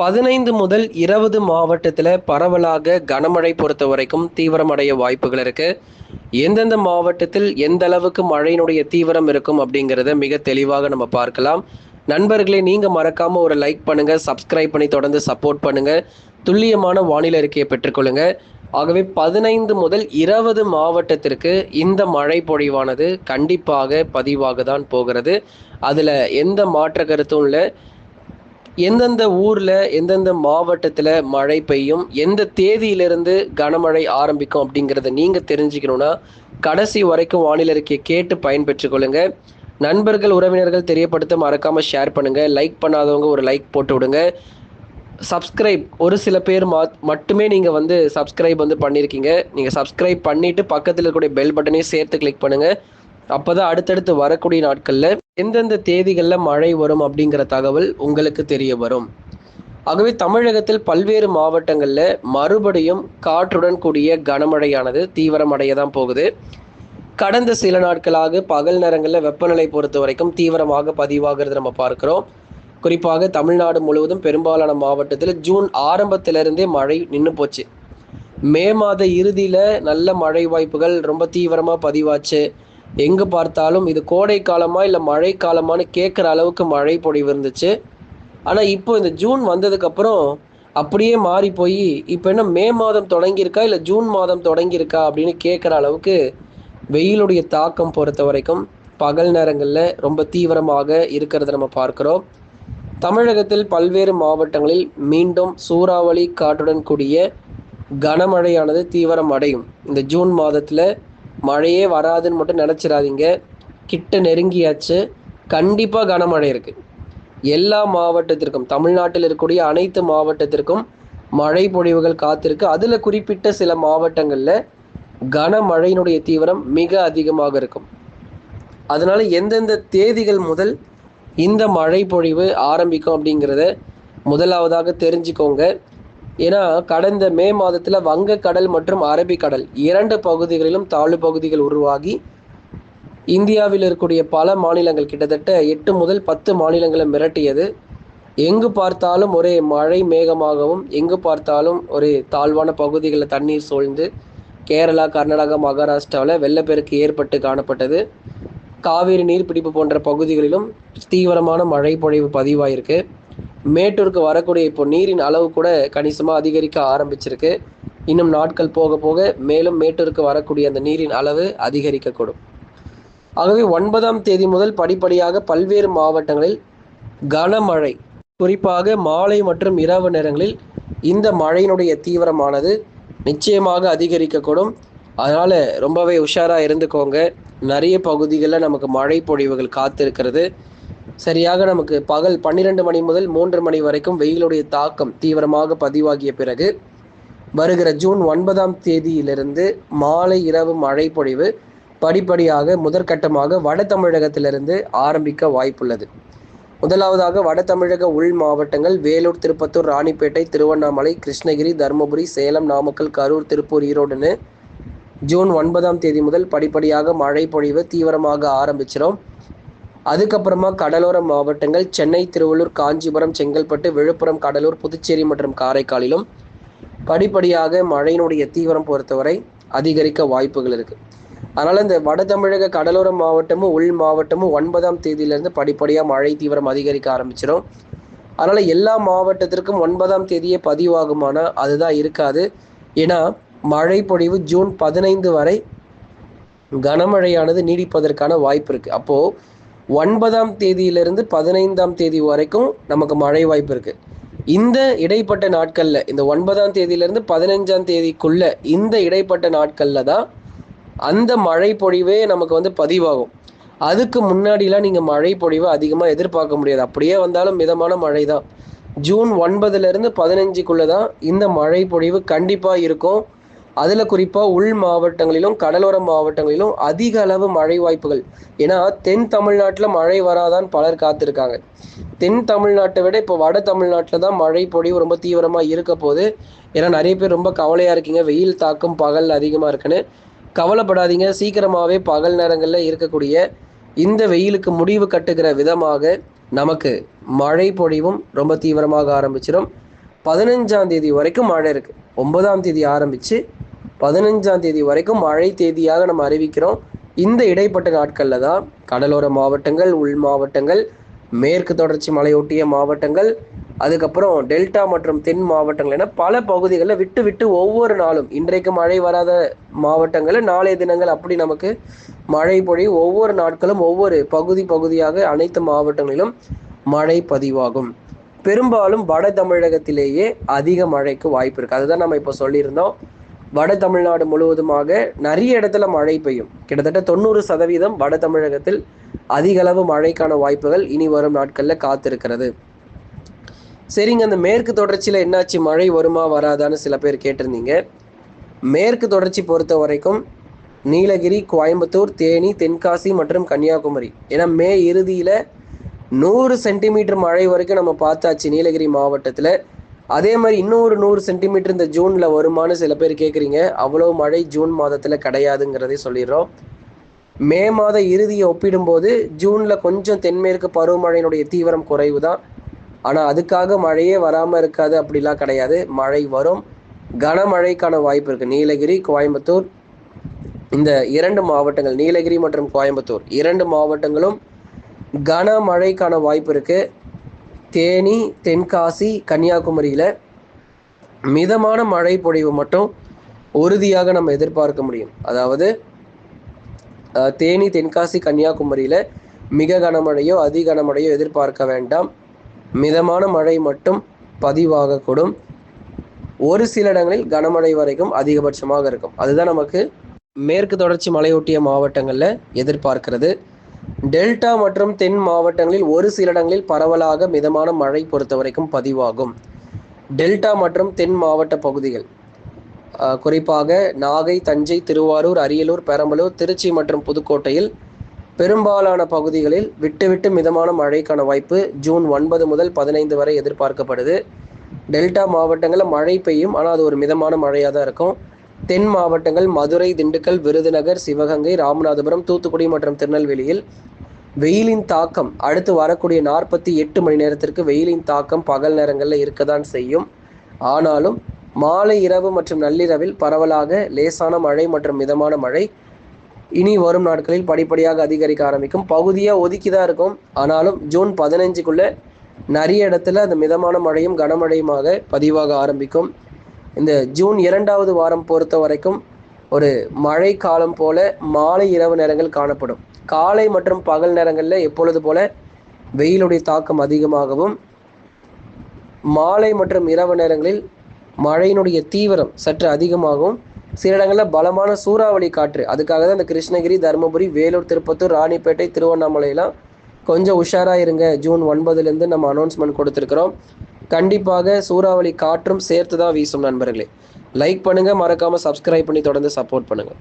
பதினைந்து முதல் இருபது மாவட்டத்தில் பரவலாக கனமழை பொறுத்த வரைக்கும் தீவிரமடைய வாய்ப்புகள் இருக்கு. எந்தெந்த மாவட்டத்தில் எந்த அளவுக்கு மழையினுடைய தீவிரம் இருக்கும் அப்படிங்கிறத மிக தெளிவாக நம்ம பார்க்கலாம். நண்பர்களே நீங்கள் மறக்காம ஒரு லைக் பண்ணுங்க சப்ஸ்கிரைப் பண்ணி தொடர்ந்து சப்போர்ட் பண்ணுங்க. துல்லியமான வானிலை அறிக்கையை பெற்றுக்கொள்ளுங்க. ஆகவே பதினைந்து முதல் இருபது மாவட்டத்திற்கு இந்த மழை பொழிவானது கண்டிப்பாக பதிவாக தான் போகிறது. அதில் எந்த மாற்ற கருத்தும் இல்லை. எந்தெந்த ஊர்ல எந்தெந்த மாவட்டத்துல மழை பெய்யும் எந்த தேதியிலிருந்து கனமழை ஆரம்பிக்கும் அப்படிங்கிறத நீங்க தெரிஞ்சுக்கணும்னா கடைசி வரைக்கும் வானிலை அறிக்கையை கேட்டு பயன்பெற்றுக் கொள்ளுங்க. நண்பர்கள் உறவினர்கள் தெரியப்படுத்த மறக்காம ஷேர் பண்ணுங்க. லைக் பண்ணாதவங்க ஒரு லைக் போட்டு விடுங்க. சப்ஸ்கிரைப் ஒரு சில பேர் மா மட்டுமே நீங்கள் வந்து சப்ஸ்கிரைப் வந்து பண்ணியிருக்கீங்க நீங்கள் சப்ஸ்கிரைப் பண்ணிட்டு பக்கத்தில் இருக்கக்கூடிய பெல் பட்டனையும் சேர்த்து கிளிக் பண்ணுங்க. அப்பதான் அடுத்தடுத்து வரக்கூடிய நாட்களில் எந்தெந்த தேதிகளில் மழை வரும் அப்படிங்கிற தகவல் உங்களுக்கு தெரிய வரும். ஆகவே தமிழகத்தில் பல்வேறு மாவட்டங்களில் மறுபடியும் காற்றுடன் கூடிய கனமழையானது தீவிரமடைய தான் போகுது. கடந்த சில நாட்களாக பகல் நேரங்களில் வெப்பநிலை பொறுத்த வரைக்கும் தீவிரமாக பதிவாகிறது நம்ம பார்க்கிறோம். குறிப்பாக தமிழ்நாடு முழுவதும் பெரும்பாலான மாவட்டத்தில் ஜூன் ஆரம்பத்திலிருந்தே மழை நின்று போச்சு. மே மாத இறுதியில் நல்ல மழை வாய்ப்புகள் ரொம்ப தீவிரமாக பதிவாச்சு. எங்கே பார்த்தாலும் இது கோடை காலமா இல்லை மழை காலமான்னு கேட்குற அளவுக்கு மழை பொழிவு இருந்துச்சு. ஆனால் இப்போ இந்த ஜூன் வந்ததுக்கப்புறம் அப்படியே மாறி போய் இப்போ என்ன மே மாதம் தொடங்கியிருக்கா இல்லை ஜூன் மாதம் தொடங்கியிருக்கா அப்படின்னு கேட்குற அளவுக்கு வெயிலுடைய தாக்கம் பொறுத்த வரைக்கும் பகல் நேரங்களில் ரொம்ப தீவிரமாக இருக்கிறத நம்ம பார்க்குறோம். தமிழகத்தில் பல்வேறு மாவட்டங்களில் மீண்டும் சூறாவளி காற்றுடன் கூடிய கனமழையானது தீவிரம் அடையும். இந்த ஜூன் மாதத்தில் மழையே வராதுன்னு மட்டும் நினச்சிடாதீங்க. கிட்ட நெருங்கியாச்சு. கண்டிப்பாக கனமழை இருக்குது எல்லா மாவட்டத்திற்கும் தமிழ்நாட்டில் இருக்கக்கூடிய அனைத்து மாவட்டத்திற்கும் மழை பொழிவுகள் காத்திருக்கு. அதில் குறிப்பிட்ட சில மாவட்டங்களில் கனமழையினுடைய தீவிரம் மிக அதிகமாக இருக்கும். அதனால எந்தெந்த தேதிகள் முதல் இந்த மழை பொழிவு ஆரம்பிக்கும் அப்படிங்கிறத முதலாவதாக தெரிஞ்சுக்கோங்க. ஏன்னா கடந்த மே மாதத்தில் வங்கக்கடல் மற்றும் அரபிக்கடல் இரண்டு பகுதிகளிலும் தாழ்வு பகுதிகள் உருவாகி இந்தியாவில் இருக்கக்கூடிய பல மாநிலங்கள் கிட்டத்தட்ட எட்டு முதல் பத்து மாநிலங்களை மிரட்டியது. எங்கு பார்த்தாலும் ஒரே மழை மேகமாகவும் எங்கு பார்த்தாலும் ஒரு தாழ்வான பகுதிகளில் தண்ணீர் சூழ்ந்து கேரளா கர்நாடகா மகாராஷ்டிராவில் வெள்ளப்பெருக்கு ஏற்பட்டு காணப்பட்டது. காவிரி நீர்பிடிப்பு போன்ற பகுதிகளிலும் தீவிரமான மழை பொழிவு பதிவாயிருக்கு. மேட்டூருக்கு வரக்கூடிய இப்போ நீரின் அளவு கூட கணிசமாக அதிகரிக்க ஆரம்பிச்சிருக்கு. இன்னும் நாட்கள் போக போக மேலும் மேட்டூருக்கு வரக்கூடிய அந்த நீரின் அளவு அதிகரிக்கக்கூடும். ஆகவே ஒன்பதாம் தேதி முதல் படிப்படியாக பல்வேறு மாவட்டங்களில் கனமழை குறிப்பாக மாலை மற்றும் இரவு நேரங்களில் இந்த மழையினுடைய தீவிரமானது நிச்சயமாக அதிகரிக்கக்கூடும். அதனால் ரொம்பவே உஷாராக இருந்துக்கோங்க. நிறைய பகுதிகளில் நமக்கு மழை பொழிவுகள் காத்திருக்கிறது. சரியாக நமக்கு பகல் பன்னிரெண்டு மணி முதல் மூன்று மணி வரைக்கும் வெயிலுடைய தாக்கம் தீவிரமாக பதிவாகிய பிறகு வருகிற ஜூன் ஒன்பதாம் தேதியிலிருந்து மாலை இரவு மழை பொழிவு படிப்படியாக முதற்கட்டமாக வட தமிழகத்திலிருந்து ஆரம்பிக்க வாய்ப்புள்ளது. முதலாவதாக வட தமிழக உள் மாவட்டங்கள் வேலூர் திருப்பத்தூர் ராணிப்பேட்டை திருவண்ணாமலை கிருஷ்ணகிரி தருமபுரி சேலம் நாமக்கல் கரூர் திருப்பூர் ஈரோடுன்னு ஜூன் ஒன்பதாம் தேதி முதல் படிப்படியாக மழை பொழிவு தீவிரமாக ஆரம்பிச்சிடும் அதுக்கப்புறமா கடலோர மாவட்டங்கள் சென்னை திருவள்ளூர் காஞ்சிபுரம் செங்கல்பட்டு விழுப்புரம் கடலூர் புதுச்சேரி மற்றும் காரைக்காலிலும் படிப்படியாக மழையினுடைய தீவிரம் பொறுத்தவரை அதிகரிக்க வாய்ப்புகள் இருக்கு. அதனால இந்த வட தமிழக கடலோர மாவட்டமும் உள் மாவட்டமும் ஒன்பதாம் தேதியிலிருந்து படிப்படியாக மழை தீவிரம் அதிகரிக்க ஆரம்பிச்சிடும் அதனால எல்லா மாவட்டத்திற்கும் ஒன்பதாம் தேதியே பதிவாகுமானா அதுதான் இருக்காது. ஏன்னா மழை பொழிவு ஜூன் பதினைந்து வரை கனமழையானது நீடிப்பதற்கான வாய்ப்பு இருக்கு. அப்போது ஒன்பதாம் தேதியிலிருந்து பதினைந்தாம் தேதி வரைக்கும் நமக்கு மழை வாய்ப்பு இருக்கு. இந்த இடைப்பட்ட நாட்கள்ல இந்த ஒன்பதாம் தேதியிலிருந்து பதினைஞ்சாம் தேதிக்குள்ள இந்த இடைப்பட்ட நாட்கள்ல தான் அந்த மழை பொழிவே நமக்கு வந்து பதிவாகும். அதுக்கு முன்னாடிலாம் நீங்க மழை பொழிவை அதிகமாக எதிர்பார்க்க முடியாது. அப்படியே வந்தாலும் மிதமான மழை தான். ஜூன் ஒன்பதுல இருந்து தான் இந்த மழை பொழிவு கண்டிப்பா இருக்கும். அதுல குறிப்பா உள் மாவட்டங்களிலும் கடலோர மாவட்டங்களிலும் அதிக அளவு மழை வாய்ப்புகள். ஏன்னா தென் தமிழ்நாட்டுல மழை வராதான் பலர் காத்திருக்காங்க. தென் தமிழ்நாட்டை விட இப்போ வட தமிழ்நாட்டில் தான் மழை பொழிவு ரொம்ப தீவிரமா இருக்க போது ஏன்னா நிறைய பேர் ரொம்ப கவலையா இருக்கீங்க. வெயில் தாக்கம் பகல் அதிகமா இருக்குன்னு. கவலைப்படாதீங்க. சீக்கிரமாவே பகல் நேரங்கள்ல இருக்கக்கூடிய இந்த வெயிலுக்கு முடிவு கட்டுகிற விதமாக நமக்கு மழை பொழிவும் ரொம்ப தீவிரமாக ஆரம்பிச்சிடும் பதினஞ்சாம் தேதி வரைக்கும் மழை இருக்கு. ஒன்பதாம் தேதி ஆரம்பிச்சு பதினஞ்சாம் தேதி வரைக்கும் மழை தேதியாக நம்ம அறிவிக்கிறோம். இந்த இடைப்பட்ட நாட்களில் தான் கடலோர மாவட்டங்கள் உள் மாவட்டங்கள் மேற்கு தொடர்ச்சி மலையொட்டிய மாவட்டங்கள் அதுக்கப்புறம் டெல்டா மற்றும் தென் மாவட்டங்கள் என பல பகுதிகளில் விட்டு விட்டு ஒவ்வொரு நாளும் இன்றைக்கு மழை வராத மாவட்டங்களில் நாளைய தினங்கள் அப்படி நமக்கு மழை பொழிவு ஒவ்வொரு நாட்களும் ஒவ்வொரு பகுதி பகுதியாக அனைத்து மாவட்டங்களிலும் மழை பதிவாகும். பெரும்பாலும் வட தமிழகத்திலேயே அதிக மழைக்கு வாய்ப்பு இருக்கு. அதுதான் நம்ம இப்போ சொல்லியிருந்தோம். வட தமிழ்நாடு முழுவதுமாக நிறைய இடத்துல மழை பெய்யும். கிட்டத்தட்ட தொண்ணூறு சதவீதம் வட தமிழகத்தில் அதிகளவு மழைக்கான வாய்ப்புகள் இனி வரும் நாட்களில் காத்திருக்கிறது. சரிங்க அந்த மேற்கு தொடர்ச்சியில் என்னாச்சு? மழை வருமா வராதான்னு சில பேர் கேட்டிருந்தீங்க. மேற்கு தொடர்ச்சி பொறுத்த வரைக்கும் நீலகிரி கோயம்புத்தூர் தேனி தென்காசி மற்றும் கன்னியாகுமரி. ஏன்னா மே இறுதியில் நூறு சென்டிமீட்டர் மழை வரைக்கும் நம்ம பார்த்தாச்சு நீலகிரி மாவட்டத்தில். அதே மாதிரி இன்னொரு நூறு சென்டிமீட்டர் இந்த ஜூனில் வருமானு சில பேர் கேட்குறீங்க அவ்வளோ மழை ஜூன் மாதத்தில் கிடையாதுங்கிறதே சொல்லிடுறோம். மே மாத இறுதியை ஒப்பிடும்போது ஜூனில் கொஞ்சம் தென்மேற்கு பருவமழையினுடைய தீவிரம் குறைவு தான் ஆனால் அதுக்காக மழையே வராமல் இருக்காது அப்படிலாம் கிடையாது. மழை வரும். கனமழைக்கான வாய்ப்பு இருக்குது நீலகிரி கோயம்புத்தூர் இந்த இரண்டு மாவட்டங்கள் நீலகிரி மற்றும் கோயம்புத்தூர் இரண்டு மாவட்டங்களும் கனமழைக்கான வாய்ப்பு இருக்குது தேனி தென்காசி கன்னியாகுமரியில் மிதமான மழை பொழிவு மட்டும் உறுதியாக நம்ம எதிர்பார்க்க முடியும். அதாவது தேனி தென்காசி கன்னியாகுமரியில் மிக கனமழையோ அதி கனமழையோ எதிர்பார்க்க வேண்டாம். மிதமான மழை மட்டும் பதிவாகக்கூடும் ஒரு சில இடங்களில் கனமழை வரைக்கும் அதிகபட்சமாக இருக்கும். அதுதான் நமக்கு மேற்கு தொடர்ச்சி மலையொட்டிய மாவட்டங்களில் எதிர்பார்க்கிறது. டெல்டா மற்றும் தென் மாவட்டங்களில் ஒரு சில இடங்களில் பரவலாக மிதமான மழை பொறுத்த வரைக்கும் பதிவாகும். டெல்டா மற்றும் தென் மாவட்ட பகுதிகள் குறிப்பாக நாகை தஞ்சை திருவாரூர் அரியலூர் பெரம்பலூர் திருச்சி மற்றும் புதுக்கோட்டையில் பெரும்பாலான பகுதிகளில் விட்டுவிட்டு மிதமான மழைக்கான வாய்ப்பு ஜூன் ஒன்பது முதல் பதினைந்து வரை எதிர்பார்க்கப்படுது. டெல்டா மாவட்டங்களில் மழை பெய்யும் ஆனால் அது ஒரு மிதமான மழையாக தான் இருக்கும். தென் மாவட்டங்கள் மதுரை திண்டுக்கல் விருதுநகர் சிவகங்கை ராமநாதபுரம் தூத்துக்குடி மற்றும் திருநெல்வேலியில் வெயிலின் தாக்கம் அடுத்து வரக்கூடிய நாற்பத்தி எட்டு மணி நேரத்திற்கு வெயிலின் தாக்கம் பகல் நேரங்களில் இருக்க தான் செய்யும். ஆனாலும் மாலை இரவு மற்றும் நள்ளிரவில் பரவலாக லேசான மழை மற்றும் மிதமான மழை இனி வரும் நாட்களில் படிப்படியாக அதிகரிக்க ஆரம்பிக்கும். பகுதியாக ஒதுக்கி தான் இருக்கும். ஆனாலும் ஜூன் பதினஞ்சுக்குள்ளே நிறைய இடத்துல அந்த மிதமான மழையும் கனமழையுமாக பதிவாக ஆரம்பிக்கும். இந்த ஜூன் இரண்டாவது வாரம் பொறுத்த வரைக்கும் ஒரு மழை காலம் போல மாலை இரவு நேரங்கள் காணப்படும். காலை மற்றும் பகல் நேரங்களில் எப்பொழுது போல வெயிலுடைய தாக்கம் அதிகமாகவும் மாலை மற்றும் இரவு நேரங்களில் மழையினுடைய தீவிரம் சற்று அதிகமாகவும் சில இடங்களில் பலமான சூறாவளி காற்று அதுக்காக தான் இந்த கிருஷ்ணகிரி தருமபுரி வேலூர் திருப்பத்தூர் ராணிப்பேட்டை திருவண்ணாமலையெல்லாம் கொஞ்சம் உஷாராக இருங்க. ஜூன் ஒன்பதுலேருந்து நம்ம அனௌன்ஸ்மெண்ட் கொடுத்துருக்குறோம். கண்டிப்பாக சூறாவளி காற்றும் சேர்த்து தான் வீசும் நண்பர்களே. லைக் பண்ணுங்கள் மறக்காமல் சப்ஸ்கிரைப் பண்ணி தொடர்ந்து சப்போர்ட் பண்ணுங்கள்